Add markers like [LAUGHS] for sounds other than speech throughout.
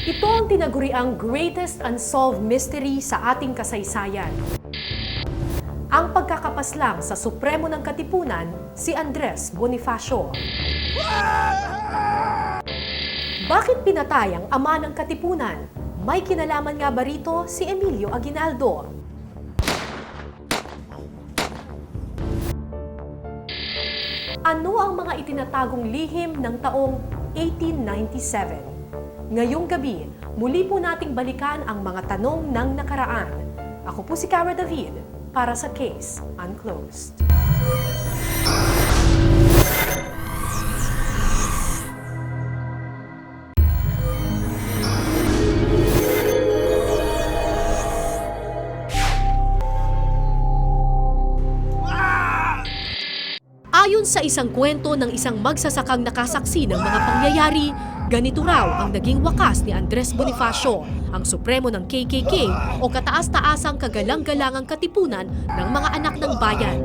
Ito ang tinaguriang greatest unsolved mystery sa ating kasaysayan. Ang pagkakapaslang sa Supremo ng Katipunan, si Andres Bonifacio. Bakit pinatay ang ama ng Katipunan? May kinalaman nga ba rito si Emilio Aguinaldo? Ano ang mga itinatagong lihim ng taong 1897? Ngayong gabi, muli po nating balikan ang mga tanong ng nakaraan. Ako po si Cara David para sa Case Unclosed. Ayon sa isang kwento ng isang magsasakang nakasaksi ng mga pangyayari, ganito raw ang naging wakas ni Andres Bonifacio, ang supremo ng KKK o kataas-taasang kagalang-galangang katipunan ng mga anak ng bayan.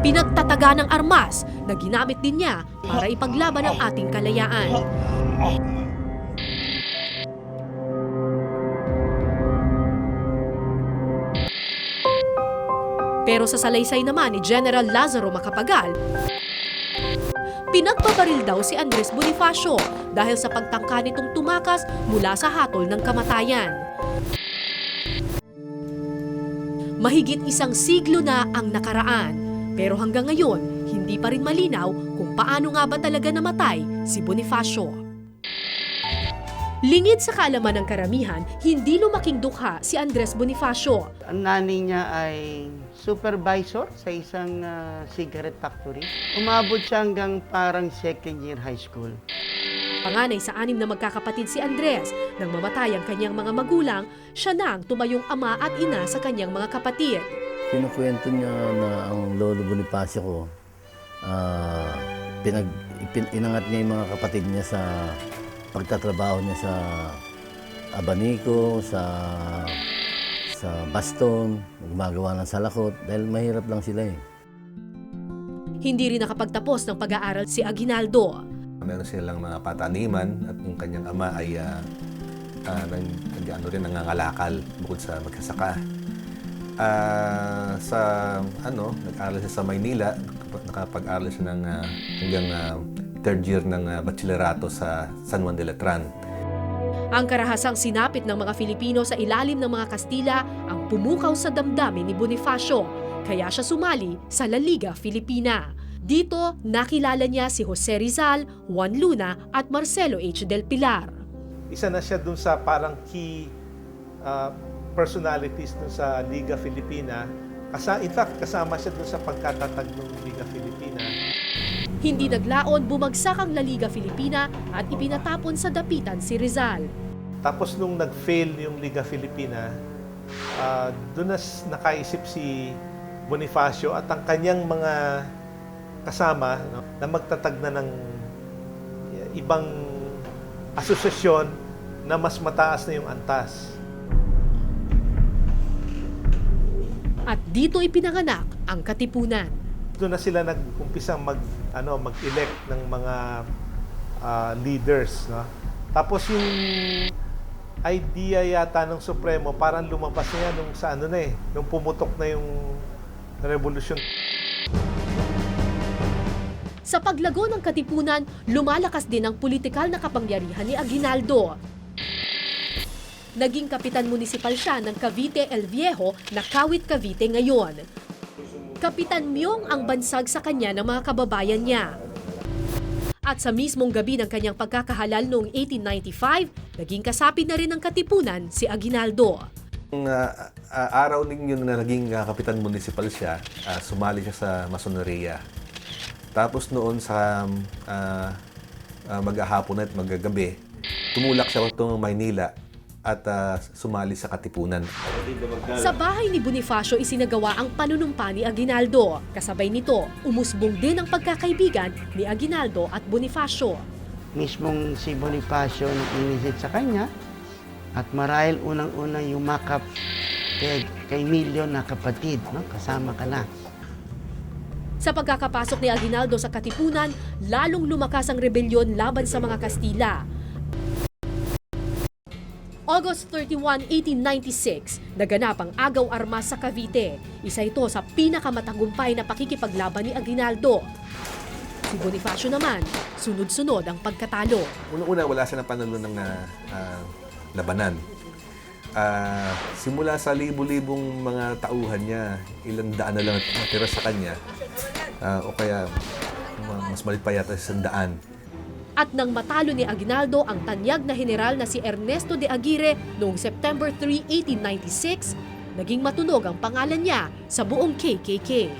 Pinagtataga ng armas na ginamit din niya para ipaglaban ang ating kalayaan. Pero sa salaysay naman ni General Lazaro Macapagal, pinagbabaril daw si Andres Bonifacio dahil sa pagtangka nitong tumakas mula sa hatol ng kamatayan. Mahigit isang siglo na ang nakaraan, pero hanggang ngayon, hindi pa rin malinaw kung paano nga ba talaga namatay si Bonifacio. Lingid sa kaalaman ng karamihan, hindi lumaking dukha si Andres Bonifacio Ang nanay niya ay supervisor sa isang ah, cigarette factory. Umabot siya hanggang parang second year high school. Panganay sa anim na magkakapatid si Andres. Nang mamatay ang kanyang mga magulang, siya na ang tumayong ama at ina sa kanyang mga kapatid. Kinukwento niya na ang lolo Bonifacio ko, ah, pinag, ipin, inangat niya yung mga kapatid niya sa pagtatrabaho niya sa abanico, sa sa baston, gumagawa ng salakot, dahil mahirap lang sila eh. Hindi rin nakapagtapos ng pag-aaral si Aguinaldo. Meron silang mga pataniman at yung kanyang ama ay uh, uh, nang, ano rin, nangangalakal bukod sa magkasaka. Ah, sa ano, nag-aral siya sa Maynila, nakapag-aral siya ng ah, hanggang ah, third year ng ah, bachillerato sa San Juan de Letran. Ang karahasang sinapit ng mga Filipino sa ilalim ng mga Kastila ang pumukaw sa damdamin ni Bonifacio, kaya siya sumali sa La Liga Filipina. Dito, nakilala niya si Jose Rizal, Juan Luna at Marcelo H. Del Pilar. isa na siya dun sa parang key uh, personalities dun sa Liga Filipina. Kasa, in fact, kasama siya dun sa pagkatatag ng Liga Filipina. Hindi naglaon, bumagsak ang La Liga Filipina at ipinatapon sa dapitan si Rizal. Tapos nung nag-fail yung Liga Filipina, uh, doon na nakaisip si Bonifacio at ang kanyang mga kasama no, na magtatag na ng ibang asosasyon na mas mataas na yung antas. At dito ipinanganak ang Katipunan. doon na sila nag-umpisang mag ano mag-elect ng mga ah, leaders no tapos yung idea yata ng Supremo parang lumabas na yan nung sa ano na eh nung pumutok na yung revolusyon Sa paglago ng Katipunan, lumalakas din ang politikal na kapangyarihan ni Aguinaldo. Naging kapitan munisipal siya ng Cavite El Viejo na Kawit Cavite ngayon. Kapitan Myong ang bansag sa kanya ng mga kababayan niya. At sa mismong gabi ng kanyang pagkakahalal noong 1895, naging kasapi na rin ng Katipunan si Aguinaldo. Ang ah, ah, araw ninyo na naging ah, kapitan municipal siya, ah, sumali siya sa masoneria. Tapos noon sa ah, ah, maghahapon at magagabi, tumulak siya patungong Maynila at ah, sumali sa Katipunan. Sa bahay ni Bonifacio isinagawa ang panunumpa ni Aguinaldo. Kasabay nito, umusbong din ang pagkakaibigan ni Aguinaldo at Bonifacio. Mismong si Bonifacio nang inisit sa kanya at marahil unang-unang yumakap kay, kay Milyon na kapatid, no? kasama ka na. Sa pagkakapasok ni Aguinaldo sa Katipunan, lalong lumakas ang rebelyon laban sa mga Kastila. August 31, 1896, naganap ang Agaw Armas sa Cavite. Isa ito sa pinakamatagumpay na pakikipaglaban ni Aguinaldo. Si Bonifacio naman, sunod-sunod ang pagkatalo. Unang-una, wala siya ng panalo ng ah, ah, labanan. Ah, simula sa libu-libong mga tauhan niya, ilang daan na lang ang natira sa kanya. Ah, o kaya, ma- mas malit pa yata sa daan. At nang matalo ni Aguinaldo ang tanyag na general na si Ernesto de Aguirre noong September 3, 1896, naging matunog ang pangalan niya sa buong KKK.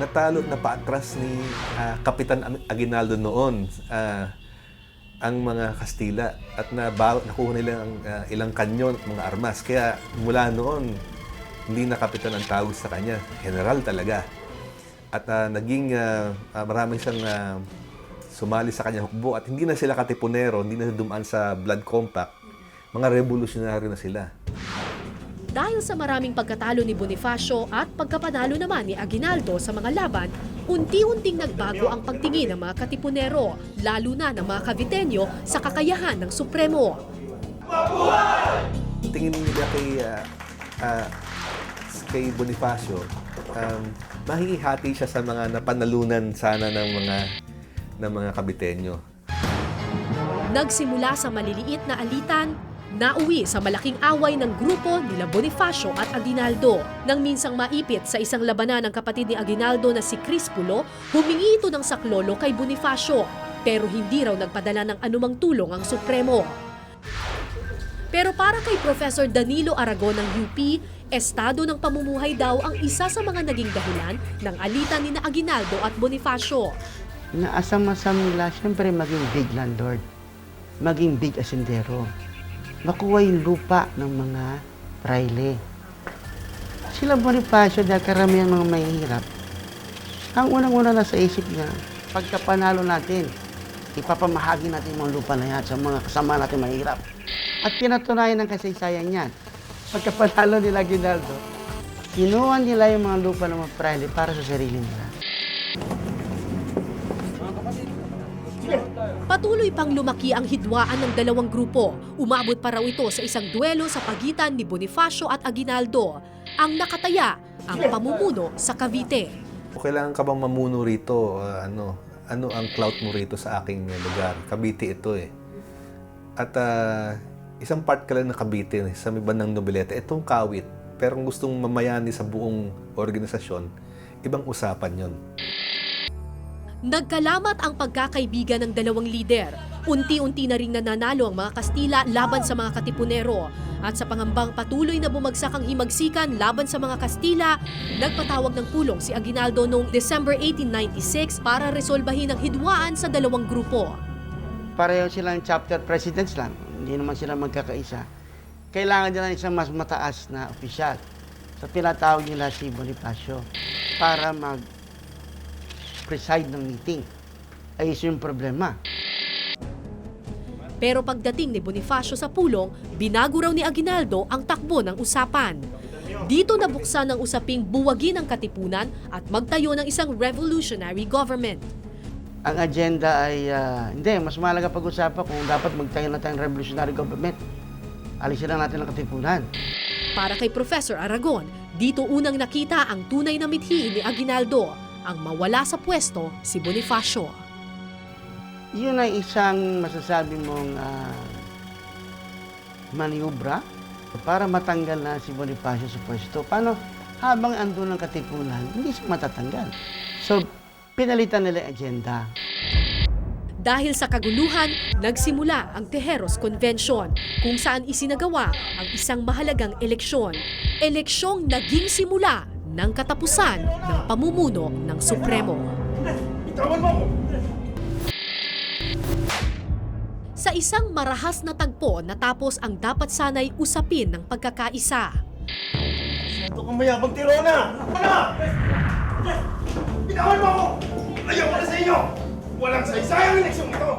Natalo at napaatras ni ah, Kapitan Aguinaldo noon ah, ang mga Kastila at nabaw, nakuha nila ang ah, ilang kanyon at mga armas. Kaya mula noon, hindi na kapitan ang tawag sa kanya. General talaga. At ah, naging ah, ah, marami siyang ah, sumali sa kanya hukbo at hindi na sila katipunero, hindi na dumaan sa blood compact. Mga revolutionary na sila. Dahil sa maraming pagkatalo ni Bonifacio at pagkapanalo naman ni Aguinaldo sa mga laban, unti-unting nagbago ang pagtingin ng mga katipunero, lalo na ng mga Caviteño sa kakayahan ng Supremo. tingin nila kay ah, ah, kay Bonifacio um, mahihati siya sa mga napanalunan sana ng mga ng mga kabitenyo. Nagsimula sa maliliit na alitan, nauwi sa malaking away ng grupo nila Bonifacio at Aguinaldo. Nang minsang maipit sa isang labanan ng kapatid ni Aguinaldo na si Crispulo, humingi ito ng saklolo kay Bonifacio. Pero hindi raw nagpadala ng anumang tulong ang Supremo. Pero para kay Professor Danilo Aragon ng UP, estado ng pamumuhay daw ang isa sa mga naging dahilan ng alitan ni na Aguinaldo at Bonifacio. Inaasam-asam nila, siyempre maging big landlord, maging big asendero, makuha yung lupa ng mga praile. Sila Bonifacio dahil karamihan mga mahihirap. Ang unang-una na sa isip niya, pagka panalo natin, ipapamahagi natin yung mga lupa na yan sa mga kasama natin mahirap. At pinatunayan ng kasaysayan niyan. Pagka panalo nila Ginaldo, kinuha nila yung mga lupa ng mga praile para sa sarili nila. Patuloy pang lumaki ang hidwaan ng dalawang grupo. Umabot pa raw ito sa isang duelo sa pagitan ni Bonifacio at Aguinaldo. Ang nakataya, ang pamumuno sa Cavite. Kailangan ka bang mamuno rito? Ah, ano, ano ang clout mo rito sa aking lugar? Cavite ito eh. At ah, isang part ka lang ng Cavite eh, sa may bandang Nobileta. Itong kawit. Pero gustong mamayani sa buong organisasyon, ibang usapan yon. Nagkalamat ang pagkakaibigan ng dalawang lider. Unti-unti na ring nananalo ang mga Kastila laban sa mga Katipunero. At sa pangambang patuloy na bumagsak ang himagsikan laban sa mga Kastila, nagpatawag ng pulong si Aguinaldo noong December 1896 para resolbahin ang hidwaan sa dalawang grupo. pareho silang chapter presidents lang. Hindi naman sila magkakaisa. Kailangan nila ng isang mas mataas na opisyal. So pinatawag nila si Bonifacio para mag preside ng meeting. Ay iso yung problema. Pero pagdating ni Bonifacio sa pulong, binago raw ni Aguinaldo ang takbo ng usapan. Dito nabuksan ang usaping buwagin ang katipunan at magtayo ng isang revolutionary government. Ang agenda ay, ah, hindi, mas mahalaga pag-usapan kung dapat magtayo na tayong revolutionary government. Alisin na natin ang katipunan. Para kay Professor Aragon, dito unang nakita ang tunay na mithiin ni Aguinaldo, ang mawala sa pwesto si Bonifacio. Yun ay isang masasabi mong ah, maniobra para matanggal na si Bonifacio sa pwesto. Paano? Habang andun ang katipunan, hindi siya matatanggal. So, pinalitan nila yung agenda. Dahil sa kaguluhan, nagsimula ang Tejeros Convention kung saan isinagawa ang isang mahalagang eleksyon. Eleksyong naging simula ng katapusan ng pamumuno ng Supremo. Sa isang marahas na tagpo natapos ang dapat sanay usapin ng pagkakaisa. Ito kang mayabang tirona! Ano? Bitawan mo ako! Ayaw ko na sa inyo! Walang saysayang eleksyon ito!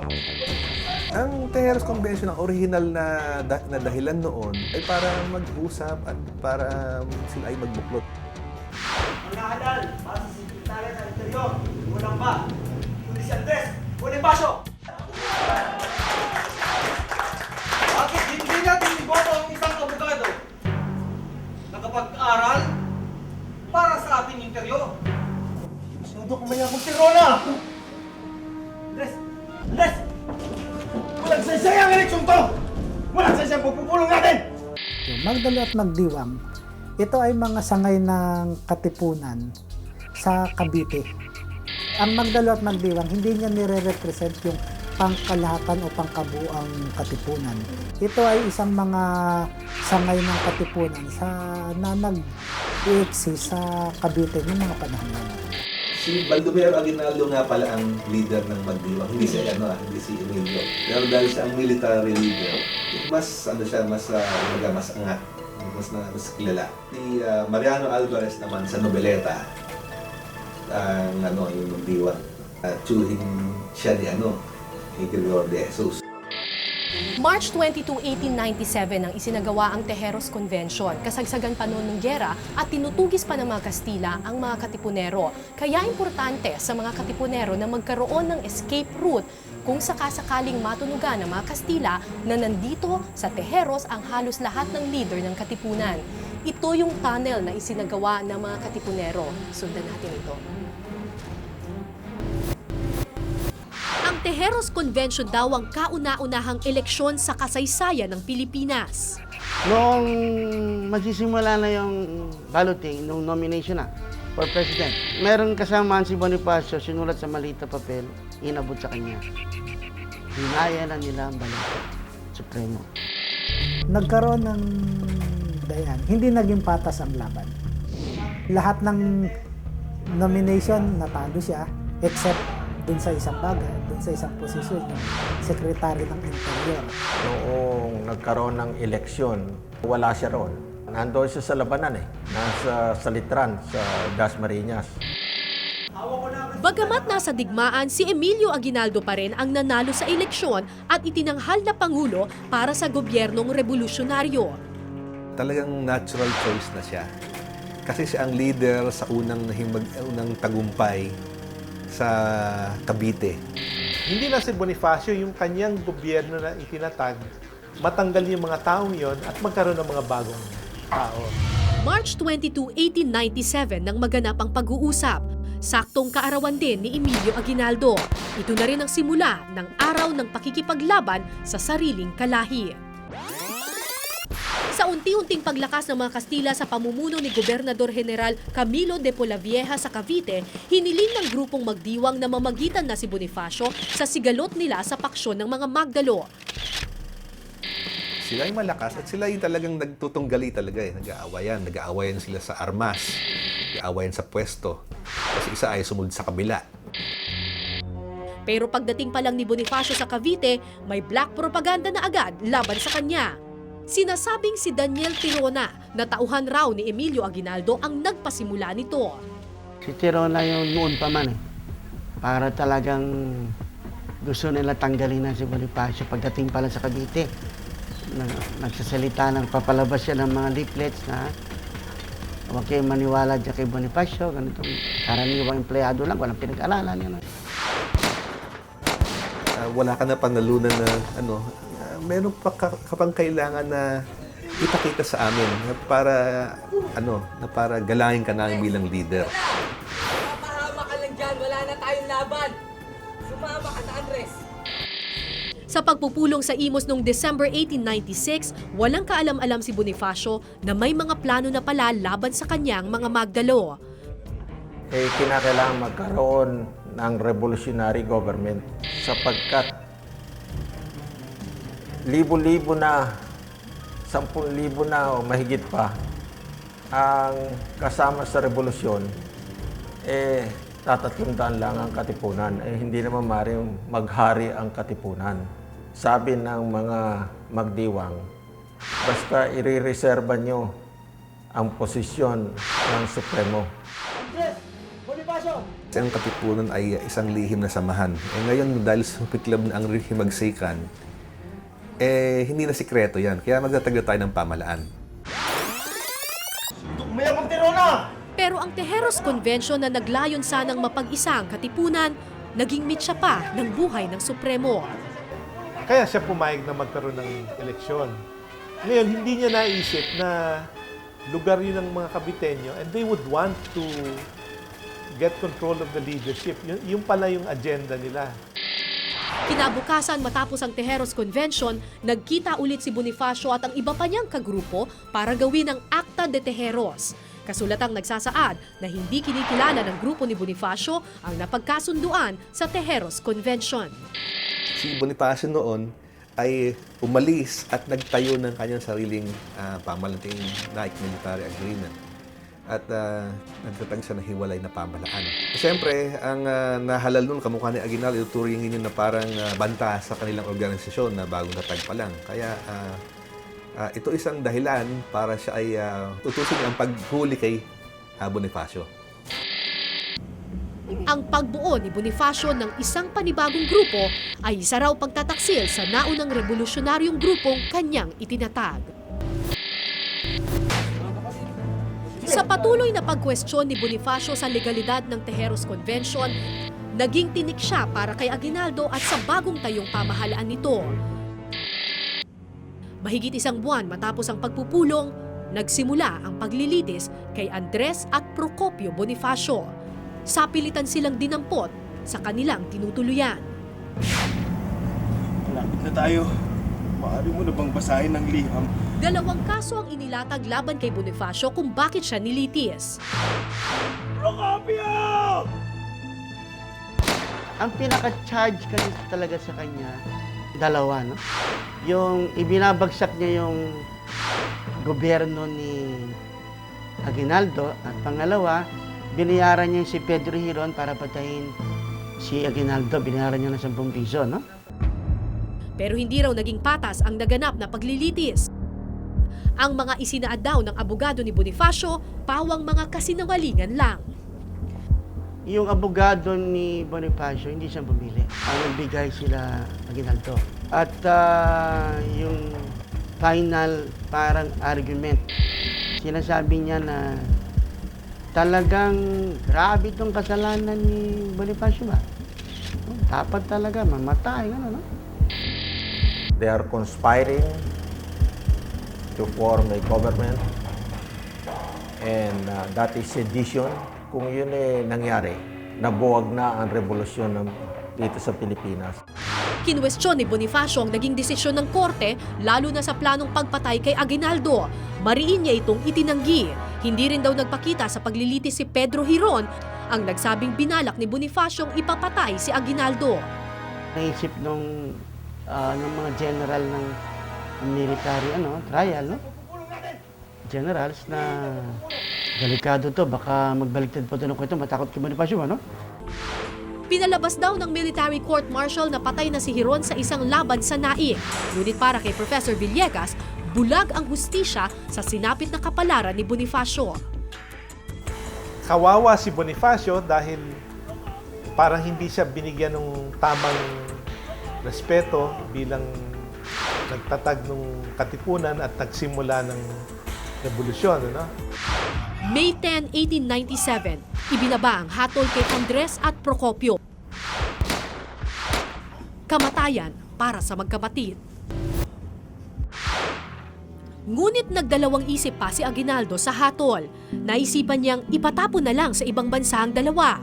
Ang Tejeros Convention, ang original na, da- na dahilan noon ay para mag-usap at para sila ay magbuklot inaalal para sa Sekretary ng Interior, walang ba? Judicial Desk, walang baso! Bakit hindi natin iboto ang isang abogado na kapag-aral para sa ating interior? Masyado ko maya kong tirona! Andres! Andres! Walang saysay ang eleksyon to! Walang saysay ang pagpupulong natin! Magdalo at magdiwang ito ay mga sangay ng katipunan sa Cavite. Ang Magdalo at Magdiwang, hindi niya nire-represent yung pangkalahatan o pangkabuang katipunan. Ito ay isang mga sangay ng katipunan sa na nag-exist sa Cavite noong mga panahon. Si Baldomero Aguinaldo nga pala ang leader ng Magdiwang, hindi si ano, ah, hindi si Emilio. Pero dahil siya ang military leader, mas ano siya, mas uh, mas angat, mas na mas kilala. Si ah, Mariano Alvarez naman sa Nobeleta, ang ano, yung Magdiwang. Uh, tsuhin siya ni ano, ni Gregorio de Jesus. March 22, 1897 nang isinagawa ang Tejeros Convention. Kasagsagan pa noon ng gyera at tinutugis pa ng mga Kastila ang mga katipunero. Kaya importante sa mga katipunero na magkaroon ng escape route kung sakasakaling matunugan ng mga Kastila na nandito sa Tejeros ang halos lahat ng leader ng katipunan. Ito yung tunnel na isinagawa ng mga katipunero. Sundan natin ito. Ang Tejeros Convention daw ang kauna-unahang eleksyon sa kasaysayan ng Pilipinas. Noong magsisimula na yung balloting, nung nomination na for president, meron kasamaan si Bonifacio, sinulat sa maliit na papel, inabot sa kanya. Hinaya na nila ang balota. Supremo. nagkaroon ng dayan, hindi naging patas ang laban. Lahat ng nomination natalo siya except dun sa isang bagay, sa isang posisyon yung secretary ng interior. Noong nagkaroon ng eleksyon, wala siya roon. Nandoon siya sa labanan eh. Nasa Salitran, sa Dasmariñas. Bagamat nasa digmaan, si Emilio Aguinaldo pa rin ang nanalo sa eleksyon at itinanghal na pangulo para sa gobyernong revolusyonaryo. Talagang natural choice na siya. Kasi siya ang leader sa unang unang tagumpay sa Cavite. Hindi na si Bonifacio yung kanyang gobyerno na itinatag, matanggal yung mga taong yon at magkaroon ng mga bagong tao. March 22, 1897 nang maganap ang pag-uusap. Saktong kaarawan din ni Emilio Aguinaldo. Ito na rin ang simula ng araw ng pakikipaglaban sa sariling kalahi. Sa unti-unting paglakas ng mga Kastila sa pamumuno ni Gobernador General Camilo de Polavieja sa Cavite, hiniling ng grupong magdiwang na mamagitan na si Bonifacio sa sigalot nila sa paksyon ng mga Magdalo. Sila yung malakas at sila yung talagang nagtutunggali talaga eh. Nag-aawayan. Nag-aawayan sila sa armas. Nag-aawayan sa pwesto. Kasi isa ay sumunod sa kabila. Pero pagdating pa lang ni Bonifacio sa Cavite, may black propaganda na agad laban sa kanya. Sinasabing si Daniel Tirona na tauhan raw ni Emilio Aguinaldo ang nagpasimula nito. Si Tirona yung noon pa man eh. Para talagang gusto nila tanggalin na si Bonifacio pagdating pa lang sa Cavite. Nag- Nagsasalita ng papalabas siya ng mga leaflets na huwag kayong maniwala dyan kay Bonifacio. Ganito, karaniwang empleyado lang, walang pinag-aralan yan. Ah, wala ka na panalunan na ano, meron pa ka, ka pang kailangan na ipakita sa amin na para ano, na para galangin ka namin bilang leader. Mahama ka lang dyan, wala na tayong laban. Sumama ka na, Andres. Sa pagpupulong sa Imos noong December 1896, walang kaalam-alam si Bonifacio na may mga plano na pala laban sa kanyang mga Magdalo. Eh, kinakailangan magkaroon ng revolutionary government sapagkat libo-libo na, sampung libo na o mahigit pa ang kasama sa revolusyon, eh, tatatlong daan lang ang katipunan. Eh, hindi naman maaaring maghari ang katipunan. Sabi ng mga magdiwang, basta ire-reserva nyo ang posisyon ng Supremo. Ang katipunan ay isang lihim na samahan. Eh ngayon, dahil sumiklab na ang himagsikan, eh hindi na sikreto yan. Kaya magtatagda tayo ng pamalaan. Mayabang tirona! Pero ang Tejeros Convention na naglayon sanang mapag-isa ang katipunan, naging mitsa pa ng buhay ng Supremo. Kaya siya pumayag na magkaroon ng eleksyon. Ngayon, hindi niya naisip na lugar yun ng mga Kabitenyo and they would want to get control of the leadership. Yun, yun pala yung agenda nila. Kinabukasan matapos ang Tejeros Convention, nagkita ulit si Bonifacio at ang iba pa niyang kagrupo para gawin ang Acta de Tejeros. Kasulatang nagsasaad na hindi kinikilala ng grupo ni Bonifacio ang napagkasunduan sa Tejeros Convention. Si Bonifacio noon ay umalis at nagtayo ng kanyang sariling uh, pamalanting Naik Military Agreement. At uh, nagtatag siya ng hiwalay na pamalaan. Siyempre, ang uh, nahalal nun, kamukha ni Aguinaldo, ituturingin yun na parang uh, banta sa kanilang organisasyon na bagong natag pa lang. Kaya uh, uh, ito isang dahilan para siya ay uh, tutusin ang paghuli kay uh, Bonifacio. Ang pagbuo ni Bonifacio ng isang panibagong grupo ay isa raw pagtataksil sa naunang revolusyonaryong grupong kanyang itinatag. Sa patuloy na pagkwestiyon ni Bonifacio sa legalidad ng Tejeros Convention, naging tinik siya para kay Aguinaldo at sa bagong tayong pamahalaan nito. Mahigit isang buwan matapos ang pagpupulong, nagsimula ang paglilitis kay Andres at Procopio Bonifacio. Sapilitan silang dinampot sa kanilang tinutuluyan. Malapit na tayo. Maaari mo na bang basahin ng liham? Dalawang kaso ang inilatag laban kay Bonifacio kung bakit siya nilitis. Procopio! Ang pinaka-charge kasi talaga sa kanya, dalawa, no? Yung ibinabagsak niya yung gobyerno ni Aguinaldo at pangalawa, binayaran niya si Pedro Hiron para patayin si Aguinaldo. Binayaran niya ng 10 piso, no? Pero hindi raw naging patas ang naganap na paglilitis. Ang mga isinaad daw ng abogado ni Bonifacio, pawang mga kasinungalingan lang. Yung abogado ni Bonifacio, hindi siya bumili. Ang nagbigay sila Aguinaldo. At ah, yung final parang argument, sinasabi niya na talagang grabe itong kasalanan ni Bonifacio ba? Dapat talaga mamatay, ano, no? They are conspiring to form a government and uh, that is sedition. Kung yun eh nangyari, nabuwag na ang revolusyon ng, dito sa Pilipinas. Kinwestiyon ni Bonifacio ang naging desisyon ng korte lalo na sa planong pagpatay kay Aguinaldo. Mariin niya itong itinanggi. Hindi rin daw nagpakita sa paglilitis si Pedro Hiron ang nagsabing binalak ni Bonifacio ipapatay si Aguinaldo. Naisip nung, ah, ng mga general ng military ano, trial, no? Generals na delikado to, baka magbaliktad po ito ng kwento, matakot kay Bonifacio, ano? Pinalabas daw ng military court martial na patay na si Hiron sa isang laban sa Naik. Ngunit para kay Professor Villegas, bulag ang hustisya sa sinapit na kapalaran ni Bonifacio. Kawawa si Bonifacio dahil parang hindi siya binigyan ng tamang respeto bilang nagtatag ng katipunan at nagsimula ng revolusyon. Ano? May 10, 1897, ibinaba ang hatol kay Andres at Procopio. Kamatayan para sa magkapatid. Ngunit nagdalawang isip pa si Aguinaldo sa hatol. Naisipan niyang ipatapon na lang sa ibang bansa ang dalawa.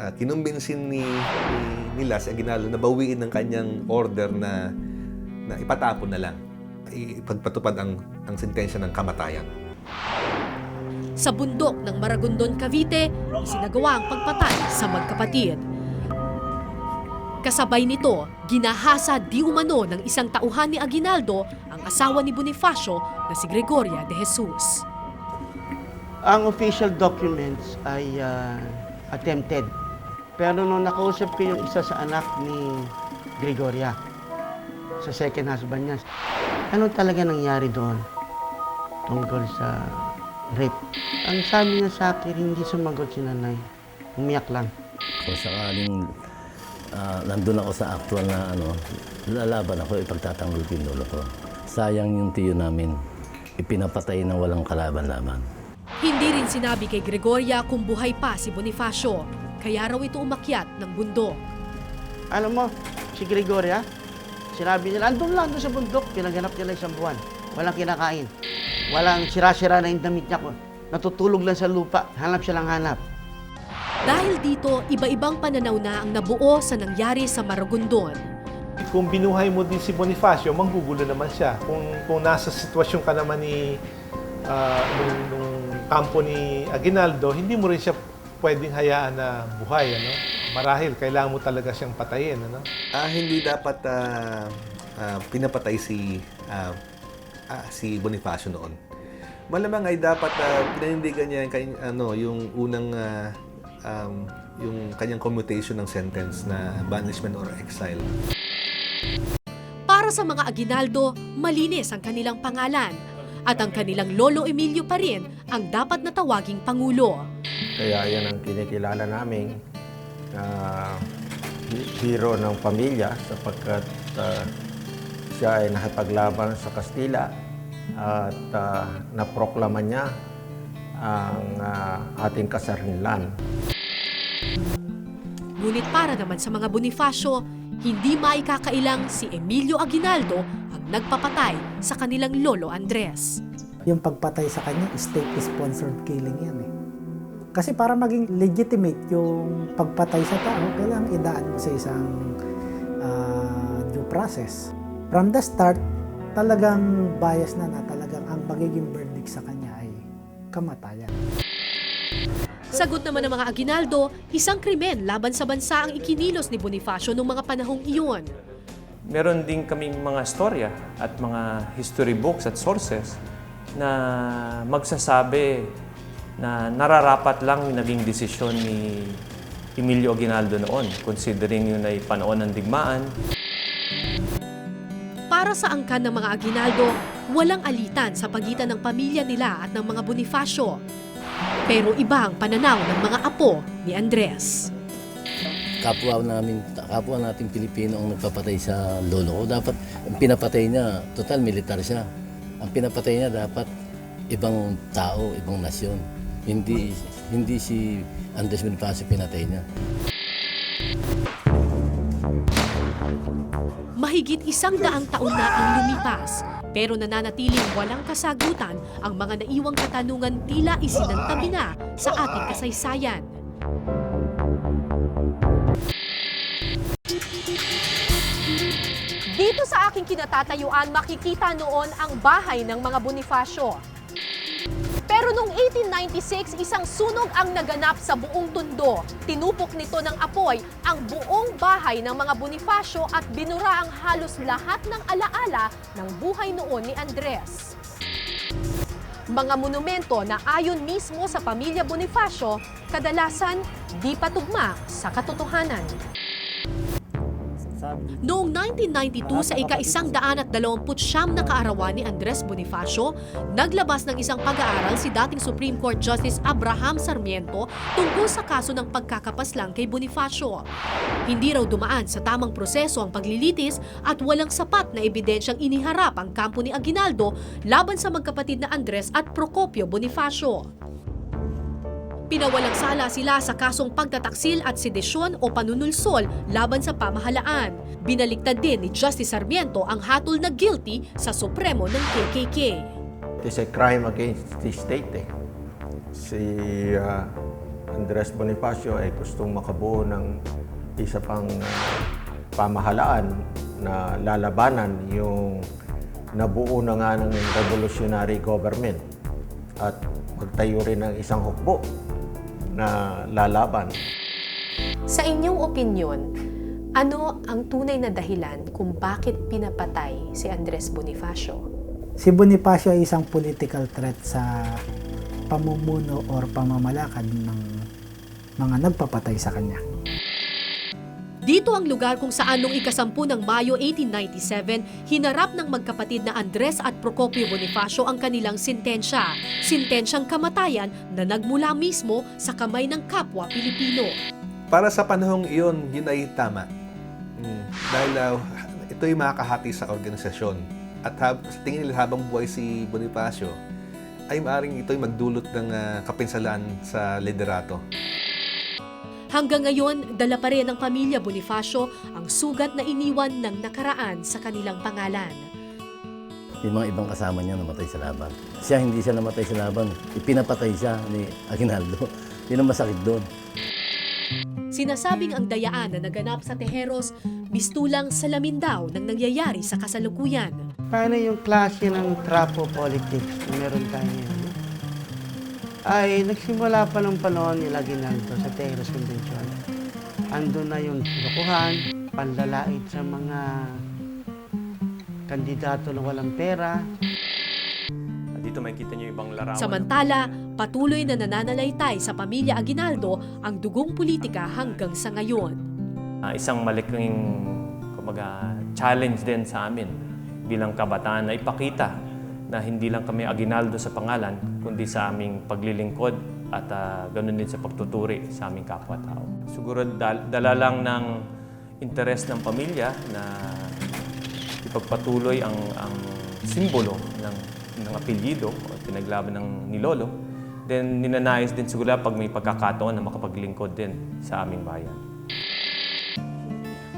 Uh, kinumbinsin ni, ni nila si Aguinaldo na bawiin ng kanyang order na na ipatapon na lang. Ipagpatupad ang, ang sentensya ng kamatayan. Sa bundok ng Maragondon, Cavite, isinagawa ang pagpatay sa magkapatid. Kasabay nito, ginahasa di umano ng isang tauhan ni Aguinaldo ang asawa ni Bonifacio na si Gregoria de Jesus. Ang official documents ay ah, attempted. Pero nung nakausap ko yung isa sa anak ni Gregoria, sa second husband niya, ano talaga nangyari doon tungkol sa rape? Ang sabi niya sa akin, hindi sumagot si nanay. Umiyak lang. Kung sakaling ah, nandun ako sa actual na ano, lalaban ako, ipagtatanggol ko yung lolo ko. Sayang yung tiyo namin. Ipinapatay ng walang kalaban-laban. Hindi rin sinabi kay Gregoria kung buhay pa si Bonifacio, kaya raw ito umakyat ng bundok. Alam mo, si Gregoria, sinabi nila, andun lang doon sa bundok, pinaganap nila isang buwan. Walang kinakain. Walang sira-sira na yung damit niya ko. Natutulog lang sa lupa, hanap siya lang hanap. Dahil dito, iba-ibang pananaw na ang nabuo sa nangyari sa Maragondon. kung binuhay mo din si Bonifacio, manggugulo naman siya. Kung, kung nasa sitwasyon ka naman ni ah, nung, nung kampo ni Aguinaldo, hindi mo rin siya pwedeng hayaan na buhay. Ano? Marahil, kailangan mo talaga siyang patayin. Ano? Ah, hindi dapat ah, ah, pinapatay si ah, ah, si Bonifacio noon. Malamang ay dapat uh, pinanindigan niya yung, kany- ano, yung unang ah, um, yung kanyang commutation ng sentence na banishment or exile. Para sa mga Aguinaldo, malinis ang kanilang pangalan at ang kanilang Lolo Emilio pa rin ang dapat na tawaging Pangulo. Kaya yan ang kinikilala naming hi- hero ng pamilya sapagkat ah, siya ay nakipaglaban sa Kastila at ah, naproklama niya ang ah, ating kasarnilan. Ngunit para naman sa mga Bonifacio, hindi maikakailang si Emilio Aguinaldo ang nagpapatay sa kanilang Lolo Andres. Yung pagpatay sa kanya, state-sponsored killing yan eh. Kasi para maging legitimate yung pagpatay sa tao, kailangan idaan mo sa isang ah, due process. From the start, talagang bias na na talagang ang magiging verdict sa kanya ay kamatayan. Sagot naman ng mga Aguinaldo, isang krimen laban sa bansa ang ikinilos ni Bonifacio noong mga panahong iyon. meron din kaming mga storya at mga history books at sources na magsasabi na nararapat lang yung naging desisyon ni Emilio Aguinaldo noon, considering yun ay panahon ng digmaan. Para sa angkan ng mga Aguinaldo, walang alitan sa pagitan ng pamilya nila at ng mga Bonifacio. Pero iba ang pananaw ng mga apo ni Andres. kapwa namin, kapwa nating Pilipino ang nagpapatay sa lolo ko. Dapat, ang pinapatay niya, total militar siya. Ang pinapatay niya dapat ibang tao, ibang nasyon. Hindi hindi si Andres Bonifacio pinatay niya. Mahigit isang daang taon na ang lumipas, pero nananatiling walang kasagutan ang mga naiwang katanungan tila isinantabi na sa ating kasaysayan. Dito sa aking kinatatayuan, makikita noon ang bahay ng mga Bonifacio. Pero noong 1896, isang sunog ang naganap sa buong tundo. Tinupok nito ng apoy ang buong bahay ng mga Bonifacio at binura ang halos lahat ng alaala ng buhay noon ni Andres. Mga monumento na ayon mismo sa pamilya Bonifacio, kadalasan di patugma sa katotohanan. Noong 1992 sa ika-isang daan at dalawamput siyam na kaarawan ni Andres Bonifacio, naglabas ng isang pag-aaral si dating Supreme Court Justice Abraham Sarmiento tungkol sa kaso ng pagkakapaslang kay Bonifacio. Hindi raw dumaan sa tamang proseso ang paglilitis at walang sapat na ebidensyang iniharap ang kampo ni Aguinaldo laban sa magkapatid na Andres at Procopio Bonifacio. Pinawalang sala sila sa kasong pagtataksil at sedisyon o panunulsol laban sa pamahalaan. Binaliktad din ni Justice Sarmiento ang hatol na guilty sa Supremo ng KKK. It is a crime against the state eh. Si ah, Andres Bonifacio ay gustong makabuo ng isa pang ah, pamahalaan na lalabanan yung nabuo na nga ng revolutionary government at magtayo rin ng isang hukbo na lalaban. Sa inyong opinyon, ano ang tunay na dahilan kung bakit pinapatay si Andres Bonifacio? Si Bonifacio ay isang political threat sa pamumuno or pamamalakad ng mga nagpapatay sa kanya. Dito ang lugar kung saan noong ikasampu ng Mayo 1897, hinarap ng magkapatid na Andres at Procopio Bonifacio ang kanilang sintensya. Sintensyang kamatayan na nagmula mismo sa kamay ng kapwa Pilipino. Para sa panahong iyon, yun ay tama. Mm, dahil uh, ito'y makakahati sa organisasyon. At hab- sa tingin nila habang buhay si Bonifacio, ay maaaring ito'y magdulot ng ah, kapinsalaan sa liderato. Hanggang ngayon, dala pa rin ng pamilya Bonifacio ang sugat na iniwan ng nakaraan sa kanilang pangalan. Yung mga ibang kasama niya namatay sa laban. Siya hindi siya namatay sa laban. Ipinapatay siya ni Aguinaldo. [LAUGHS] Yun ang masakit doon. Sinasabing ang dayaan na naganap sa Tejeros mistulang salamin daw ng nangyayari sa kasalukuyan. Paano yung klase ng trapo politics na meron tayo ngayon? Ay nagsimula pa ng panahon nila Ginaldo sa Tegros Convention. Ando na yung lokohan, panlalait sa mga kandidato na walang pera, Dito makikita niyo yung ibang larawan. Samantala, patuloy na nananalaytay sa pamilya Aguinaldo ang dugong politika hanggang sa ngayon. Ah, isang malaking kumbaga, challenge din sa amin bilang kabataan na ipakita na hindi lang kami Aguinaldo sa pangalan, kundi sa aming paglilingkod at ah, ganun din sa pagtuturi sa aming kapwa-tao. Siguro dal- dala lang ng interes ng pamilya na ipagpatuloy ang, ang simbolo ng, ng apelyido o pinaglaban ng ni Lolo. Then ninanayos din siguro pag may pagkakataon na makapaglingkod din sa aming bayan.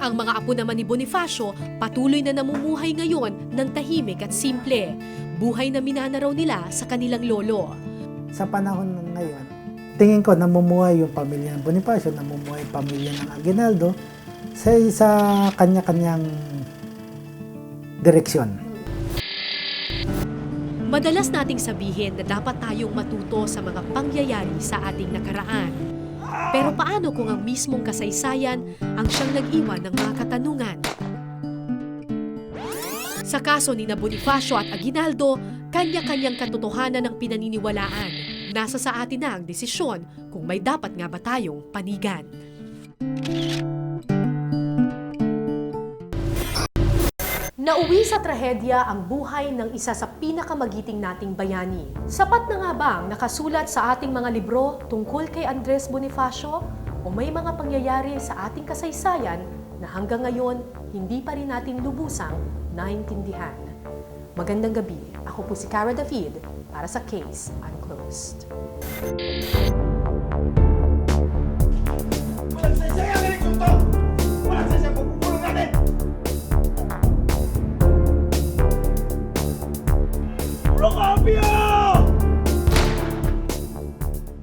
Ang mga apo naman ni Bonifacio patuloy na namumuhay ngayon ng tahimik at simple. Buhay na minanaraw nila sa kanilang lolo. Sa panahon ng ngayon, tingin ko namumuhay yung pamilya ng Bonifacio, namumuhay yung pamilya ng Aguinaldo sa sa kanya-kanyang direksyon. Madalas nating sabihin na dapat tayong matuto sa mga pangyayari sa ating nakaraan. Pero paano kung ang mismong kasaysayan ang siyang nag-iwan ng mga katanungan? Sa kaso ni Bonifacio at Aguinaldo, kanya-kanyang katotohanan ang pinaniniwalaan. Nasa sa atin na ang desisyon kung may dapat nga ba tayong panigan. Nauwi sa trahedya ang buhay ng isa sa pinakamagiting nating bayani. Sapat na nga bang nakasulat sa ating mga libro tungkol kay Andres Bonifacio? O may mga pangyayari sa ating kasaysayan na hanggang ngayon hindi pa rin natin lubusang naintindihan? Magandang gabi. Ako po si Cara David para sa Case Unclosed.